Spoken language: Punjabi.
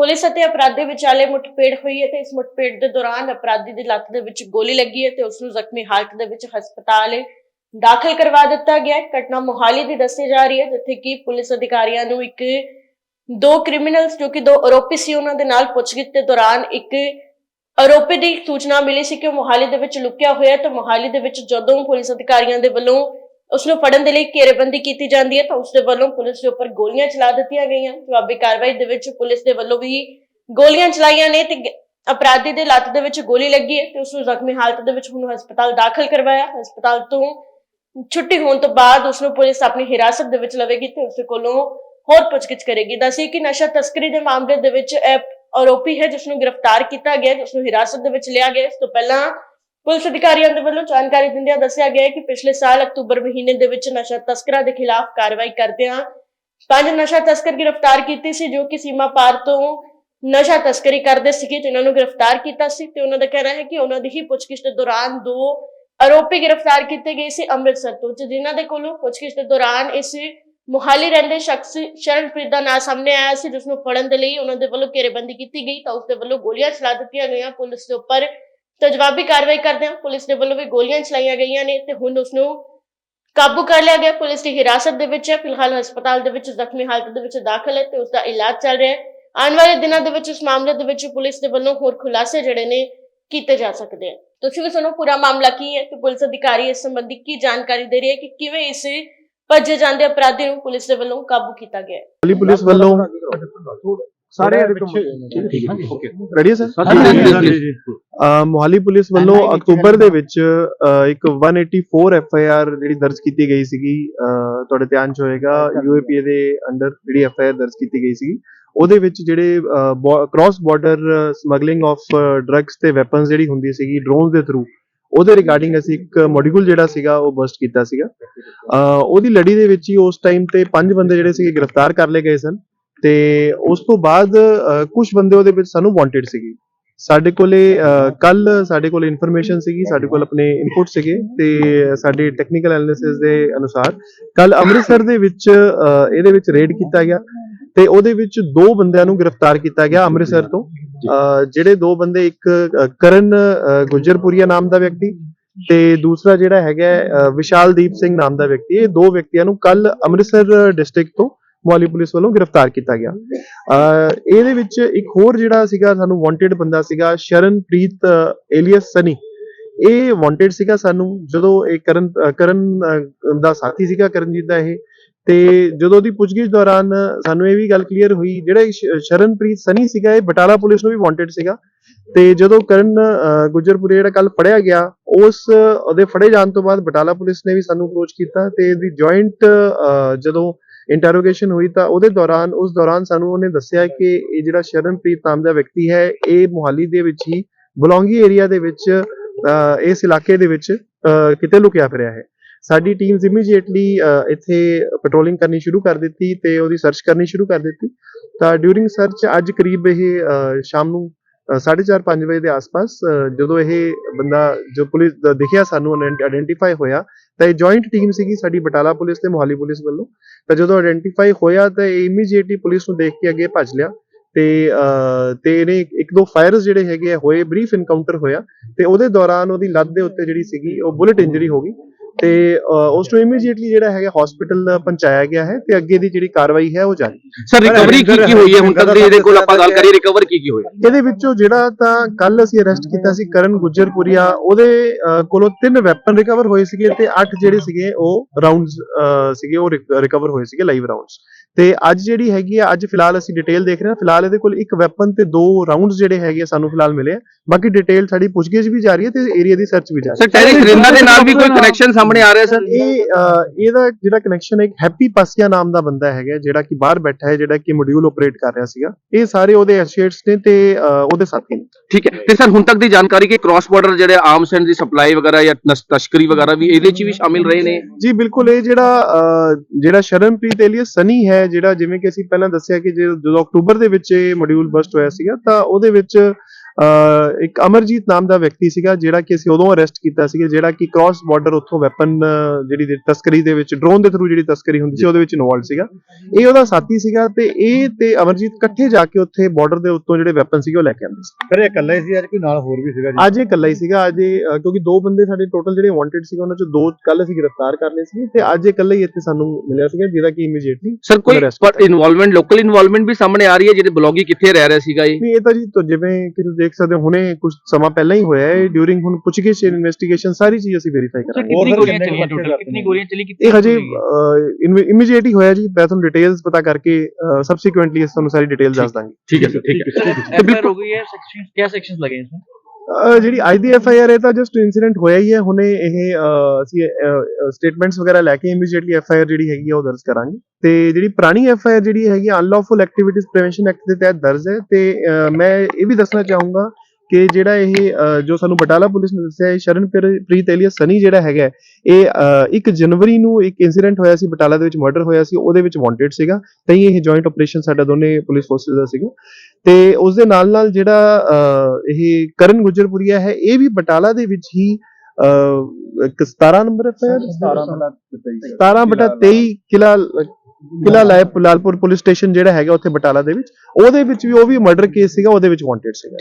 ਪੁਲਿਸ ਅਤੇ ਅਪਰਾਧੀ ਵਿਚਾਲੇ ਮੁੱਠਭੇੜ ਹੋਈ ਹੈ ਤੇ ਇਸ ਮੁੱਠਭੇੜ ਦੇ ਦੌਰਾਨ ਅਪਰਾਧੀ ਦੀ ਲੱਤ ਦੇ ਵਿੱਚ ਗੋਲੀ ਲੱਗੀ ਹੈ ਤੇ ਉਸ ਨੂੰ ਜ਼ਖਮੀ ਹਾਲਤ ਦੇ ਵਿੱਚ ਹਸਪਤਾਲ ਦਾਖਲ ਕਰਵਾ ਦਿੱਤਾ ਗਿਆ ਹੈ। ਘਟਨਾ ਮੋਹਾਲੀ ਦੀ ਦੱਸੀ ਜਾ ਰਹੀ ਹੈ, ਜਿੱਥੇ ਕਿ ਪੁਲਿਸ ਅਧਿਕਾਰੀਆਂ ਨੂੰ ਇੱਕ ਦੋ ਕ੍ਰਿਮੀਨਲਸ ਜੋ ਕਿ ਦੋ ਆਰੋਪੀ ਸੀ, ਉਹਨਾਂ ਦੇ ਨਾਲ ਪੁੱਛਗਿੱਛ ਦੇ ਦੌਰਾਨ ਇੱਕ ਆਰੋਪੀ ਦੀ ਸੂਚਨਾ ਮਿਲੀ ਸੀ ਕਿ ਉਹ ਮੋਹਾਲੀ ਦੇ ਵਿੱਚ ਲੁਕਿਆ ਹੋਇਆ ਹੈ ਤੇ ਮੋਹਾਲੀ ਦੇ ਵਿੱਚ ਜਦੋਂ ਪੁਲਿਸ ਅਧਿਕਾਰੀਆਂ ਦੇ ਵੱਲੋਂ ਉਸ ਨੂੰ ਫੜਨ ਦੇ ਲਈ ਘੇਰੇਬੰਦੀ ਕੀਤੀ ਜਾਂਦੀ ਹੈ ਤਾਂ ਉਸ ਦੇ ਵੱਲੋਂ ਪੁਲਿਸ ਦੇ ਉੱਪਰ ਗੋਲੀਆਂ ਚਲਾ ਦਿੱਤੀਆਂ ਗਈਆਂ। ਜਵਾਬੀ ਕਾਰਵਾਈ ਦੇ ਵਿੱਚ ਪੁਲਿਸ ਦੇ ਵੱਲੋਂ ਵੀ ਗੋਲੀਆਂ ਚਲਾਈਆਂ ਨੇ ਤੇ ਅਪਰਾਧੀ ਦੇ ਲੱਤ ਦੇ ਵਿੱਚ ਗੋਲੀ ਲੱਗੀ ਹੈ ਤੇ ਉਸ ਨੂੰ ਜ਼ਖਮੀ ਹਾਲਤ ਦੇ ਵਿੱਚ ਹੁਣ ਹਸਪਤਾਲ ਦਾਖਲ ਕਰਵਾਇਆ। ਹਸਪਤਾਲ ਤੋਂ ਛੁੱਟੀ ਹੋਣ ਤੋਂ ਬਾਅਦ ਉਸ ਨੂੰ ਪੁਲਿਸ ਆਪਣੀ ਹਿਰਾਸਤ ਦੇ ਵਿੱਚ ਲਵੇਗੀ ਤੇ ਉਸ ਕੋਲੋਂ ਹੋਰ ਪੁੱਛਗਿੱਛ ਕਰੇਗੀ। ਦੱਸੀ ਕਿ ਨਸ਼ਾ ਤਸਕਰੀ ਦੇ ਮਾਮਲੇ ਦੇ ਵਿੱਚ ਇਹ ਆਰੋਪੀ ਹੈ ਜਿਸ ਨੂੰ ਗ੍ਰਿਫਤਾਰ ਕੀਤਾ ਗਿਆ ਜਿਸ ਨੂੰ ਹਿਰਾਸਤ ਦੇ ਵਿੱਚ ਲਿਆ ਗਿਆ। ਇਸ ਤੋਂ ਪਹਿਲਾਂ ਪੁਲਿਸ ਅਧਿਕਾਰੀਆਂ ਦੇ ਵੱਲੋਂ ਜਾਣਕਾਰੀ ਦਿੰਦਿਆਂ ਦੱਸਿਆ ਗਿਆ ਹੈ ਕਿ ਪਿਛਲੇ ਸਾਲ ਅਕਤੂਬਰ ਮਹੀਨੇ ਦੇ ਵਿੱਚ ਨਸ਼ਾ ਤਸਕਰਾਂ ਦੇ ਖਿਲਾਫ ਕਾਰਵਾਈ ਕਰਦਿਆਂ ਪੰਜ ਨਸ਼ਾ ਤਸਕਰ ਗ੍ਰਿਫਤਾਰ ਕੀਤੇ ਸੀ, ਜੋ ਕਿ ਸੀਮਾ ਪਾਰ ਤੋਂ ਨਸ਼ਾ ਤਸਕਰੀ ਕਰਦੇ ਸੀਗੇ, ਜਿਨ੍ਹਾਂ ਨੂੰ ਗ੍ਰਿਫਤਾਰ ਕੀਤਾ ਸੀ। ਤੇ ਉਹਨਾਂ ਦਾ ਕਹਿਣਾ ਹੈ ਕਿ ਉਹਨਾਂ ਦੀ ਹੀ ਪੁੱਛਗਿੱਛ ਦੇ ਦੌਰਾਨ ਦੋ ਆਰੋਪੀ ਗ੍ਰਿਫਤਾਰ ਕੀਤੇ ਗਏ ਸੀ ਅੰਮ੍ਰਿਤਸਰ ਤੋਂ, ਤੇ ਜਿਨ੍ਹਾਂ ਦੇ ਕੋਲੋਂ ਪੁੱਛਗਿੱਛ ਦੇ ਦੌਰਾਨ ਇਸ ਮੁਹਾਲੀ ਰਹਿੰਦੇ ਸ਼ਖਸ ਸ਼ਰਨਪ੍ਰੀਤ ਦਾ ਨਾਂ ਸਾਹਮਣੇ ਆਇਆ ਸੀ ਜਿਸ ਨੂੰ ਫੜਨ ਦੇ ਲਈ ਉਹਨਾਂ ਦੇ ਵੱਲੋਂ ਘੇਰੇਬੰਦੀ ਕੀਤੀ ਗਈ। ਤਾਂ ਉਸ ਦੇ ਵੱਲੋਂ ਗੋਲੀਆਂ ਚਲਾ ਦਿੱਤੀਆਂ ਗਈਆਂ। ਪੁਲਿਸ ਦੇ ਉੱਪਰ ਤੇ ਜਵਾਬੀ ਕਾਰਵਾਈ ਕਰਦਿਆਂ ਪੁਲਿਸ ਦੇ ਵੱਲੋਂ ਵੀ ਗੋਲੀਆਂ ਚਲਾਈਆਂ ਗਈਆਂ ਨੇ ਤੇ ਹੁਣ ਉਸ ਨੂੰ ਕਾਬੂ ਕਰ ਲਿਆ ਗਿਆ। ਪੁਲਿਸ ਦੀ ਹਿਰਾਸਤ ਦੇ ਵਿੱਚ ਹੈ। ਫਿਲਹਾਲ ਹਸਪਤਾਲ ਦੇ ਵਿੱਚ ਜ਼ਖਮੀ ਹਾਲਤ ਦੇ ਵਿੱਚ ਦਾਖਲ ਹੈ ਤੇ ਉਸ ਦਾ ਇਲਾਜ ਚੱਲ ਰਿਹਾ ਹੈ। ਆਉਣ ਵਾਲੇ ਦਿਨਾਂ ਦੇ ਵਿੱਚ ਇਸ ਮਾਮਲੇ ਦੇ ਵਿੱਚ ਪੁਲਿਸ ਦੇ ਵੱਲੋਂ ਹੋਰ ਖੁਲਾਸੇ ਜਿਹੜੇ ਨੇ ਕੀਤੇ ਜਾ ਸਕਦੇ ਆ। ਤੁਸੀਂ ਵੀ ਸੁਣੋ ਪੂਰਾ ਮਾਮਲਾ ਕੀ ਹੈ ਤੇ ਪੁਲਿਸ ਅਧਿਕਾਰੀ ਇਸ ਸੰਬੰਧੀ ਕੀ ਜਾਣਕਾਰੀ ਦੇ ਰਹੇ ਹੈ ਕਿ ਕਿਵੇਂ ਇਸ ਭੱਜੇ ਜਾਂਦੇ ਅਪਰਾਧੀ ਨੂੰ ਪੁਲਿਸ ਦੇ ਵੱਲੋਂ ਕਾਬੂ ਕੀਤਾ ਗਿਆ ਹੈ। ਪੁਲਿਸ ਵੱਲੋਂ ਸਾਰੇ ਰੈਡੀ ਸਰ ਅਹ ਮੋਹਾਲੀ ਪੁਲਿਸ ਵੱਲੋਂ ਅਕਤੂਬਰ ਦੇ ਵਿੱਚ ਅਹ ਇੱਕ 184 ਐਫ ਆਈ ਆਰ ਜਿਹੜੀ ਦਰਜ ਕੀਤੀ ਗਈ ਸੀਗੀ ਅਹ ਤੁਹਾਡੇ ਧਿਆਨ ਚ ਹੋਏਗਾ ਯੂਏਪੀਏ ਦੇ ਅੰਡਰ ਜਿਹੜੀ ਐਫ ਆਈ ਆਰ ਦਰਜ ਕੀਤੀ ਗਈ ਸੀਗੀ। ਉਹਦੇ ਵਿੱਚ ਜਿਹੜੇ cross border smuggling of drugs ਤੇ ਵੈਪਨਸ ਜਿਹੜੀ ਹੁੰਦੀ ਸੀਗੀ ਡਰੋਨਸ ਦੇ ਥਰੂ ਉਹਦੇ ਰਿਗਾਰਡਿੰਗ ਅਸੀਂ ਇੱਕ ਮੋਡਿਊਲ ਜਿਹੜਾ ਸੀਗਾ ਉਹ ਬਸਟ ਕੀਤਾ ਸੀਗਾ। ਅਹ ਉਹਦੀ ਲੜੀ ਦੇ ਵਿੱਚ ਹੀ ਉਸ ਟਾਈਮ ਤੇ ਪੰਜ ਬੰਦੇ ਜਿਹੜੇ ਸੀਗੇ ਗ੍ਰਿਫਤਾਰ ਕਰ ਲਏ ਗਏ ਸਨ। ਤੇ ਉਸ ਤੋਂ ਬਾਅਦ ਕੁਝ ਬੰਦੇ ਉਹਦੇ ਵਿੱਚ ਸਾਨੂੰ ਵਾਂਟਡ ਸੀਗੇ। ਸਾਡੇ ਕੋਲੇ ਕੱਲ ਸਾਡੇ ਕੋਲ ਇਨਫੋਰਮੇਸ਼ਨ ਸੀਗੀ ਸਾਡੇ ਕੋਲ ਆਪਣੇ ਇਨਪੁਟ ਸੀਗੇ ਤੇ ਸਾਡੇ ਟੈਕਨੀਕਲ ਐਨਾਲਿਸਿਸ ਦੇ ਅਨੁਸਾਰ ਕੱਲ ਅੰਮ੍ਰਿਤਸਰ ਦੇ ਵਿੱਚ ਇਹਦੇ ਵਿੱਚ ਰੇਡ ਕੀਤਾ ਗਿਆ ਤੇ ਉਹਦੇ ਵਿੱਚ ਦੋ ਬੰਦਿਆਂ ਨੂੰ ਗ੍ਰਿਫਤਾਰ ਕੀਤਾ ਗਿਆ ਅੰਮ੍ਰਿਤਸਰ ਤੋਂ। ਜਿਹੜੇ ਦੋ ਬੰਦੇ ਇੱਕ ਕਰਨ ਅਹ, ਗੁੱਜਰਪੁਰੀਆ ਨਾਮ ਦਾ ਵਿਅਕਤੀ ਤੇ ਦੂਸਰਾ ਜਿਹੜਾ ਹੈਗਾ ਹੈ, ਅਹ, ਵਿਸ਼ਾਲਦੀਪ ਸਿੰਘ ਨਾਮ ਦਾ ਵਿਅਕਤੀ ਇਹ ਦੋ ਵਿਅਕਤੀਆਂ ਨੂੰ ਕੱਲ ਅੰਮ੍ਰਿਤਸਰ ਡਿਸਟ੍ਰਿਕਟ ਤੋਂ ਮੋਹਾਲੀ ਪੁਲਿਸ ਵੱਲੋਂ ਗ੍ਰਿਫਤਾਰ ਕੀਤਾ ਗਿਆ। ਅਹ, ਇਹਦੇ ਵਿੱਚ ਇੱਕ ਹੋਰ ਜਿਹੜਾ ਸੀਗਾ ਸਾਨੂੰ ਵਾਂਟਡ ਬੰਦਾ ਸੀਗਾ ਸ਼ਰਨਪ੍ਰੀਤ ਏਲੀਅਸ ਸਨੀ। ਇਹ ਵਾਂਟਡ ਸੀਗਾ ਸਾਨੂੰ ਜਦੋਂ ਇਹ ਕਰਨ ਕਰਨ ਦਾ ਸਾਥੀ ਸੀਗਾ ਕਰਨਜੀਤ ਦਾ ਇਹ। ਤੇ ਜਦੋਂ ਉਹਦੀ ਪੁੱਛਗਿੱਛ ਦੌਰਾਨ ਸਾਨੂੰ ਇਹ ਵੀ ਗੱਲ ਕਲੀਅਰ ਹੋਈ ਜਿਹੜਾ ਸ਼ਰਨਪ੍ਰੀਤ ਸਨੀ ਸੀਗਾ ਇਹ ਬਟਾਲਾ ਪੁਲਿਸ ਨੂੰ ਵੀ ਵਾਂਟਡ ਸੀਗਾ। ਤੇ ਜਦੋਂ ਕਰਨ ਅਹ, ਗੁੱਜਰਪੁਰੇ ਜਿਹੜਾ ਕੱਲ ਫੜਿਆ ਗਿਆ ਉਸ ਉਹਦੇ ਫੜੇ ਜਾਣ ਤੋਂ ਬਾਅਦ ਬਟਾਲਾ ਪੁਲਿਸ ਨੇ ਵੀ ਸਾਨੂੰ ਅਪਰੋਚ ਕੀਤਾ ਤੇ ਇਹਦੀ ਜੁਆਇੰਟ ਜਦੋਂ ਇੰਟਰੋਗੇਸ਼ਨ ਹੋਈ ਤਾਂ ਉਹਦੇ ਦੌਰਾਨ, ਉਸ ਦੌਰਾਨ ਸਾਨੂੰ ਉਹਨੇ ਦੱਸਿਆ ਕਿ ਇਹ ਜਿਹੜਾ ਸ਼ਰਨਪ੍ਰੀਤ ਨਾਮ ਦਾ ਵਿਅਕਤੀ ਹੈ, ਇਹ ਮੁਹਾਲੀ ਦੇ ਵਿੱਚ ਹੀ ਬਲੌਂਗੀ ਏਰੀਆ ਦੇ ਵਿੱਚ ਇਸ ਇਲਾਕੇ ਦੇ ਵਿੱਚ ਕਿਤੇ ਲੁਕਿਆ ਫਿਰਿਆ ਹੈ। ਸਾਡੀ ਟੀਮ ਇਮੀਡੀਏਟਲੀ ਇੱਥੇ ਪੈਟਰੋਲਿੰਗ ਕਰਨੀ ਸ਼ੁਰੂ ਕਰ ਦਿੱਤੀ ਤੇ ਉਹਦੀ ਸਰਚ ਕਰਨੀ ਸ਼ੁਰੂ ਕਰ ਦਿੱਤੀ। ਤਾਂ ਡਿਊਰਿੰਗ ਸਰਚ ਅੱਜ ਕਰੀਬ ਇਹ ਸ਼ਾਮ ਨੂੰ 4:30 5 ਵਜੇ ਦੇ ਆਸ-ਪਾਸ ਜਦੋਂ ਇਹ ਬੰਦਾ, ਜੋ ਪੁਲਿਸ ਦਾ ਦਿਖਿਆ ਸਾਨੂੰ ਆਇਡੈਂਟੀਫਾਈ ਹੋਇਆ, ਤਾਂ ਇਹ ਜੁਆਇੰਟ ਟੀਮ ਸੀਗੀ ਸਾਡੀ ਬਟਾਲਾ ਪੁਲਿਸ ਤੇ ਮੋਹਾਲੀ ਪੁਲਿਸ ਵੱਲੋਂ। ਤਾਂ ਜਦੋਂ ਆਇਡੈਂਟੀਫਾਈ ਹੋਇਆ, ਤਾਂ ਇਹ ਇਮੀਡੀਏਟਲੀ ਪੁਲਿਸ ਨੂੰ ਦੇਖ ਕੇ ਅੱਗੇ ਭੱਜ ਲਿਆ ਤੇ ਤੇ ਇਹਨੇ ਇੱਕ ਦੋ ਫਾਇਰਸ ਜਿਹੜੇ ਹੈਗੇ ਆ, ਹੋਏ ਬਰੀਫ ਇਨਕਾਊਂਟਰ ਹੋਇਆ ਤੇ ਉਹਦੇ ਦੌਰਾਨ ਉਹਦੀ ਲੱਤ ਦੇ ਉੱਤੇ ਜਿਹੜੀ ਸੀਗੀ, ਉਹ ਬੁਲਟ ਇੰਜਰੀ ਹੋ ਗਈ। ਤੇ ਉਸ ਨੂੰ ਇਮੀਡੀਏਟਲੀ ਜਿਹੜਾ ਹੈਗਾ ਹਸਪੀਟਲ ਪਹੁੰਚਾਇਆ ਗਿਆ ਹੈ ਤੇ ਅੱਗੇ ਦੀ ਜਿਹੜੀ ਕਾਰਵਾਈ ਹੈ ਉਹ ਜਾਰੀ ਸਰ ਰਿਕਵਰੀ ਕੀ ਕੀ ਹੋਈ ਹੈ? ਹੁਣ ਤੱਕ ਦੀ ਇਹਦੇ ਕੋਲ ਆਪਾਂ ਗੱਲ ਕਰੀਏ ਰਿਕਵਰ ਕੀ ਕੀ ਹੋਇਆ? ਇਹਦੇ ਵਿੱਚੋਂ ਜਿਹੜਾ ਤਾਂ ਕੱਲ ਅਸੀਂ ਅਰੈਸਟ ਕੀਤਾ ਸੀ ਕਰਨ ਗੁੱਜਰਪੁਰੀਆ ਉਹਦੇ ਕੋਲੋਂ ਤਿੰਨ ਵੈਪਨ ਰਿਕਵਰ ਹੋਏ ਸੀਗੇ ਤੇ ਅੱਠ ਜਿਹੜੇ ਸੀਗੇ ਉਹ ਰਾਉਂਡਸ ਸੀਗੇ ਉਹ ਰਿਕਵਰ ਹੋਏ ਸੀਗੇ ਲਾਈਵ ਰਾਉਂਡਸ ਤੇ ਅੱਜ ਜਿਹੜੀ ਹੈਗੀ ਆ ਅੱਜ ਫਿਲਹਾਲ ਅਸੀਂ ਡਿਟੇਲ ਦੇਖ ਰਹੇ ਹਾਂ। ਫਿਲਹਾਲ ਇਹਦੇ ਕੋਲ ਇੱਕ ਵੈਪਨ ਤੇ ਦੋ ਰਾਉਂਡਸ ਜਿਹੜੇ ਹੈਗੇ ਆ ਸਾਨੂੰ ਫਿਲਹਾਲ ਮਿਲੇ ਆ। ਬਾਕੀ ਡਿਟੇਲ ਸਾਡੀ ਪੁੱਛਗਿੱਛ ਵੀ ਜਾਰੀ ਹੈ ਤੇ ਏਰੀਆ ਦੀ ਸਰਚ ਵੀ ਜਾਰੀ ਸਰ ਟੈਰਿਕ ਰਿੰਦਾ ਦੇ ਨਾਲ ਵੀ ਕੋਈ ਕਨੈਕਸ਼ਨ ਸਾਹਮਣੇ ਆ ਰਿਹਾ ਸਰ ਇਹ ਇਹਦਾ ਜਿਹੜਾ ਕਨੈਕਸ਼ਨ ਇੱਕ ਹੈਪੀ ਪਾਸੀਆ ਨਾਮ ਦਾ ਬੰਦਾ ਹੈਗਾ ਜਿਹੜਾ ਕਿ ਬਾਹਰ ਬੈਠਾ ਹੈ ਜਿਹੜਾ ਕਿ ਮੋਡਿਊਲ ਆਪਰੇਟ ਕਰ ਰਿਹਾ ਸੀਗਾ। ਇਹ ਸਾਰੇ ਉਹਦੇ ਐਸੋਸੀਏਟਸ ਨੇ ਤੇ ਉਹਦੇ ਸਾਥੀ ਨੇ। ਠੀਕ ਹੈ। ਤੇ ਸਰ ਹੁਣ ਤੱਕ ਦੀ ਜਾਣਕਾਰੀ ਕਿ ਕ੍ਰਾਸ ਬਾਰਡਰ ਜਿਹੜੇ ਆਰਮਸ ਐਂਡ ਦੀ ਸਪਲਾਈ ਵਗੈਰਾ ਜਾਂ ਤਸਕਰੀ ਵਗੈਰਾ ਵੀ ਇਹਦੇ 'ਚ ਵੀ ਸ਼ਾਮਿਲ ਰਹੇ ਨੇ? ਜੀ ਬਿਲਕੁਲ। ਇਹ ਜਿਹੜਾ ਅਹ, ਜਿਹੜਾ ਸ਼ਰਨਪ੍ਰੀਤ ਏਲੀਅਸ ਸਨੀ ਹੈ ਜਿਹੜਾ ਜਿਵੇਂ ਕਿ ਅਸੀਂ ਪਹਿਲਾਂ ਦੱਸਿਆ ਕਿ ਜੇ- ਜਦੋਂ ਅਕਤੂਬਰ ਦੇ ਵਿੱਚ ਇਹ ਮੋਡਿਊਲ ਬਸਟ ਹੋਇਆ ਸੀਗਾ ਤਾਂ ਉਹਦੇ ਵਿੱਚ ਇੱਕ ਅਮਰਜੀਤ ਨਾਮ ਦਾ ਵਿਅਕਤੀ ਸੀਗਾ ਜਿਹੜਾ ਕਿ ਅਸੀਂ ਉਦੋਂ ਅਰੈਸਟ ਕੀਤਾ ਸੀਗਾ ਜਿਹੜਾ ਕਿ ਕ੍ਰਾਸ ਬਾਰਡਰ ਉੱਥੋਂ ਵੈਪਨ ਜਿਹੜੀ ਦੀ ਤਸਕਰੀ ਦੇ ਵਿੱਚ ਡਰੋਨ ਦੇ ਥਰੂ ਜਿਹੜੀ ਤਸਕਰੀ ਹੁੰਦੀ ਸੀ ਉਹਦੇ ਵਿੱਚ ਇਨਵੋਲਡ ਸੀਗਾ। ਇਹ ਉਹਦਾ ਸਾਥੀ ਸੀਗਾ ਤੇ ਇਹ ਤੇ ਅਮਰਜੀਤ ਇਕੱਠੇ ਜਾ ਕੇ ਉੱਥੇ ਬਾਰਡਰ ਦੇ ਉੱਤੋਂ ਜਿਹੜੇ ਵੈਪਨ ਸੀਗੇ ਉਹ ਲੈ ਕੇ ਆਉਂਦੇ ਸੀ। ਫਿਰ ਇਹ ਇਕੱਲਾ ਹੀ ਸੀ ਅੱਜ ਕੋਈ ਨਾਲ ਹੋਰ ਵੀ ਸੀਗਾ ਜੀ? ਅੱਜ ਇਹ ਇਕੱਲਾ ਹੀ ਸੀਗਾ ਅੱਜ ਕਿਉਂਕਿ ਦੋ ਬੰਦੇ ਸਾਡੇ ਟੋਟਲ ਜਿਹੜੇ ਵਾਂਟਡ ਸੀਗੇ ਉਹਨਾਂ ਚੋਂ ਦੋ ਕੱਲ ਅਸੀਂ ਗ੍ਰਿਫਤਾਰ ਕਰ ਲਏ ਸੀ ਤੇ ਅੱਜ ਇਹ ਇਕੱਲਾ ਹੀ ਇੱਥੇ ਸਾਨੂੰ ਮਿਲਿਆ ਸੀਗਾ ਜਿਹਦਾ ਕਿ ਇਮੀਡੀਏਟਲੀ ਸਰ ਕੋਈ ਇਨਵੋਲਵਮੈਂਟ ਲੋਕਲ ਇਨਵੋਲਵਮੈਂਟ ਵੀ ਸਾਹਮਣੇ ਆ ਰਹੀ ਹੈ ਜਿਹੜੇ ਬਲੌਗੀ ਕਿੱਥੇ ਰਹਿ ਰਿਹਾ ਸੀਗਾ ਇਹ? ਨਹੀਂ ਇਹ ਤਾਂ ਜੀ ਜਿਵੇਂ ਕਿ ਤੁਸੀਂ ਦੇਖ ਸਕਦੇ ਹੋ ਹੁਣੇ ਕੁਝ ਸਮਾਂ ਪਹਿਲਾਂ ਹੀ ਹੋਇਆ ਹੈ ਡਿਊਰਿੰਗ ਹੁਣ ਪੁੱਛਗਿੱਛ ਇਨਵੈਸਟੀਗੇਸ਼ਨ ਸਾਰੀ ਚੀਜ਼ ਅਸੀਂ ਵੈਰੀਫਾਈ ਕਰਾਂਗੇ। ਕਿੰਨੀ ਗੋਲੀਆਂ ਚੱਲੀਆਂ ਕਿੰਨੀ ਗੋਲੀਆਂ ਚੱਲੀ ਕਿੰਨੀ ਹਜੇ ਇਮੀਡੀਏਟ ਹੋਇਆ ਜੀ ਮੈਂ ਤੁਹਾਨੂੰ ਡਿਟੇਲਸ ਪਤਾ ਕਰਕੇ ਸਬਸੀਕੁਐਂਟਲੀ ਤੁਹਾਨੂੰ ਸਾਰੀ ਡਿਟੇਲ ਦੱਸ ਦਾਂਗੇ। ਠੀਕ ਹੈ ਸਰ ਠੀਕ ਹੈ। ਤੇ ਹੋ ਗਈ ਹੈ ਸੈਕਸ਼ਨ ਕਿਆ ਸੈਕਸ਼ਨਸ ਲਗੇ ਇਸ ਵਿੱਚ? ਜਿਹੜੀ ਅੱਜ ਦੀ ਐਫ ਆਈ ਆਰ ਇਹ ਤਾਂ ਜਸਟ ਇਨਸੀਡੈਂਟ ਹੋਇਆ ਹੀ ਹੈ। ਹੁਣੇ ਇਹ ਅਸੀਂ ਸਟੇਟਮੈਂਟਸ ਵਗੈਰਾ ਲੈ ਕੇ ਇਮੀਡੀਏਟਲੀ ਐਫ ਆਈ ਆਰ ਜਿਹੜੀ ਹੈਗੀ ਆ ਉਹ ਦਰਜ ਕਰਾਂਗੇ। ਤੇ ਜਿਹੜੀ ਪੁਰਾਣੀ ਐਫ ਆਈ ਆਰ ਜਿਹੜੀ ਹੈਗੀ ਅਨਲੌਫੁਲ ਐਕਟੀਵਿਟੀਜ਼ ਪ੍ਰੀਵੈਂਸ਼ਨ ਐਕਟ ਦੇ ਤਹਿਤ ਦਰਜ ਹੈ। ਤੇ ਮੈਂ ਇਹ ਵੀ ਦੱਸਣਾ ਚਾਹੂੰਗਾ ਕਿ ਜਿਹੜਾ ਇਹ ਜੋ ਸਾਨੂੰ ਬਟਾਲਾ ਪੁਲਿਸ ਨੇ ਦੱਸਿਆ ਹੈ ਸ਼ਰਨਪ੍ਰੀਤ ਏਲੀਅਸ ਸਨੀ ਜਿਹੜਾ ਹੈਗਾ ਹੈ, ਇਹ ਅਹ, 1 ਜਨਵਰੀ ਨੂੰ ਇੱਕ ਇਨਸੀਡੈਂਟ ਹੋਇਆ ਸੀ ਬਟਾਲਾ ਦੇ ਵਿੱਚ ਮਰਡਰ ਹੋਇਆ ਸੀ ਉਹਦੇ ਵਿੱਚ ਵਾਂਟਡ ਸੀਗਾ ਤਾਂ ਇਹ ਜੁਆਇੰਟ ਆਪਰੇਸ਼ਨ ਸਾਡਾ ਦੋਨੇ ਪੁਲਿਸ ਫੋਰਸਸ ਦਾ ਸੀਗਾ। ਤੇ ਉਸ ਦੇ ਨਾਲ ਨਾਲ ਜਿਹੜਾ ਇਹ ਕਰਨ ਗੁਜਰਪੁਰੀਆ ਹੈ ਇਹ ਵੀ ਬਟਾਲਾ ਦੇ ਵਿੱਚ ਹੀ ਅਹ, ਇੱਕ 17 ਨੰਬਰ ਆਰ? 17 ਬਟਾ 23 ਕਿਲਾ ਕਿਲਾ ਲਾਇ ਲਾਲਪੁਰ ਪੁਲਿਸ ਸਟੇਸ਼ਨ ਜਿਹੜਾ ਹੈਗਾ ਉੱਥੇ ਬਟਾਲਾ ਦੇ ਵਿੱਚ। ਉਹਦੇ ਵਿੱਚ ਵੀ ਉਹ ਵੀ ਮਰਡਰ ਕੇਸ ਸੀਗਾ ਉਹਦੇ ਵਿੱਚ ਵਾਂਟਡ ਸੀਗਾ।